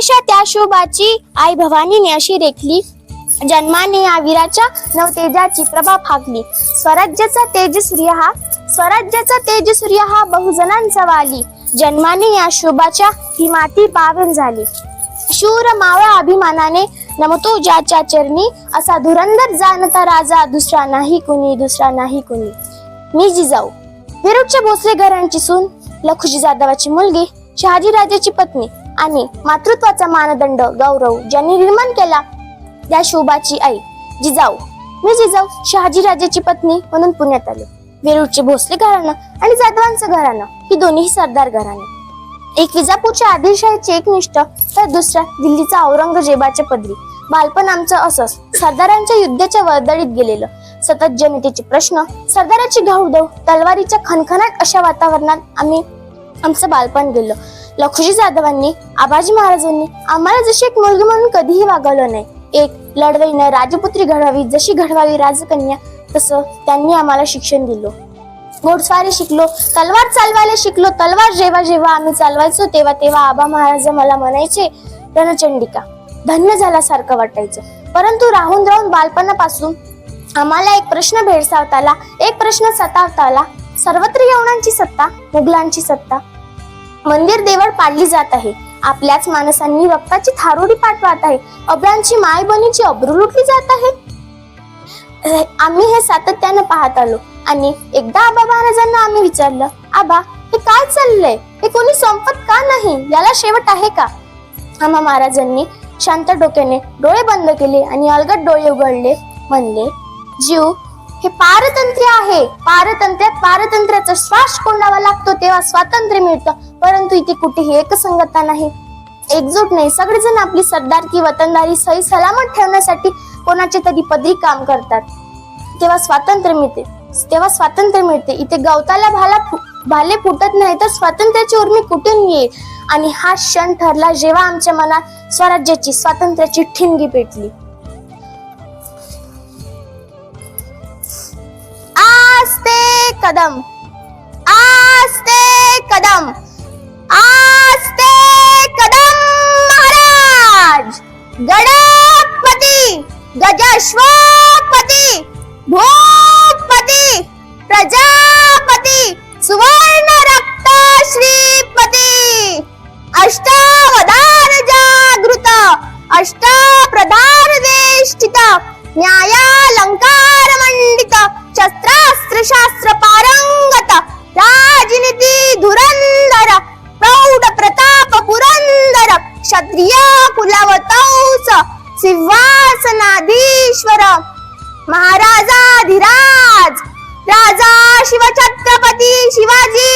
हमेशा त्या शोभाची आई भवानीने अशी रेखली. जन्माने या वीराच्या नवतेजाची प्रभा फाकली स्वराज्याचा तेज सूर्य हा स्वराज्याचा तेज सूर्य हा बहुजनांचा वाली. जन्माने या शोभाच्या ही माती पावन झाली. शूर मावळा अभिमानाने नमतो ज्याच्या चरणी. असा धुरंधर जाणता राजा दुसरा नाही कुणी दुसरा नाही कुणी. मी जिजाऊ. विरुटच्या भोसले घरांची सून लखुजी जाधवाची मुलगी शहाजी राजाची पत्नी. आणि मातृत्वाचा मानदंड गौरव ज्यांनी निर्माण केला त्या शोभाची आई जिजाऊ. मी जिजाऊ शहाजी राजाची पत्नी म्हणून पुण्यात आले. वेरूळचे भोसले घराणं आणि जाधवांचं घराणं ही दोन्ही सरदार घराणे. एक विजापूरच्या आदिलशाहीचे एक निष्ठ तर दुसरा दिल्लीचा औरंगजेबाच्या पदरी बालपण आमचं असंच सरदारांच्या युद्धाच्या वर्दळीत गेलेलं. सतत जनतेचे प्रश्न सरदाराची घाऊदव तलवारीच्या खणखणाट अशा वातावरणात आम्ही आमचं बालपण गेलं. लखुजी जाधवांनी आबाजी महाराजांनी आम्हाला जशी एक मुलगी म्हणून कधीही वागवलं नाही. एक लढवईनं राजपुत्री घडवावी जशी घडवावी राजकन्या तसं त्यांनी आम्हाला शिक्षण दिलं. घोडस्वारी शिकलो तलवार चालवायला शिकलो तलवार जेव्हा जेव्हा आम्ही चालवायचो तेव्हा तेव्हा आबा महाराज मला म्हणायचे रणचंडिका धन्य झाल्यासारखं वाटायचं. परंतु राहून राहून बालपणापासून आम्हाला एक प्रश्न भेडसावताला एक प्रश्न सतावता आला सर्वत्र यवनांची सत्ता मुघलांची सत्ता मंदिर देवळ पाडली जात आहे. आपल्याच माणसांनी रक्ताची थारोडी पाठवत आहे. अब्रांची माय बनीची अब्रू लुटली जात आहे. आम्ही हे सातत्यानं पाहत आलो. आणि एकदा आबा महाराजांना आम्ही विचारलं आबा हे काय चाललंय? हे कोणी संपत का नाही? याला शेवट आहे का? आम्हा महाराजांनी शांत डोक्याने डोळे बंद केले आणि अलगट डोळे उघडले. म्हणले जीव हे पारतंत्र्य आहे. पारतंत्र्यात पारतंत्र्याचा श्वास कोंडावा लागतो तेव्हा स्वातंत्र्य मिळतं. परंतु इथे कुठेही एकसंगता नाही. एकजूट नाही. सगळेजण आपली सरदारकी वतनदारी सही सलामत ठेवण्यासाठी कोणाचे तरी पदरी काम करतात. तेव्हा स्वातंत्र्य मिळते. तेव्हा स्वातंत्र्य मिळते. इथे गवताला भाला भाले फुटत नाही तर स्वातंत्र्याची उर्मी कुठून येईल? आणि हा क्षण ठरला जेव्हा आमच्या मनात स्वराज्याची स्वातंत्र्याची ठिणगी पेटली. कदम. आस्ते कदम. आस्ते कदम महाराज. गणपती गजश्वपती भूपती प्रजापती सुवर्ण रक्त श्रीपती अष्टावधान जागृत अष्टप्रधान वेष्टित न्यायालंकार सिंहासनाधीश्वर महाराजाधिराज। राजा शिवछत्रपती शिवाजी।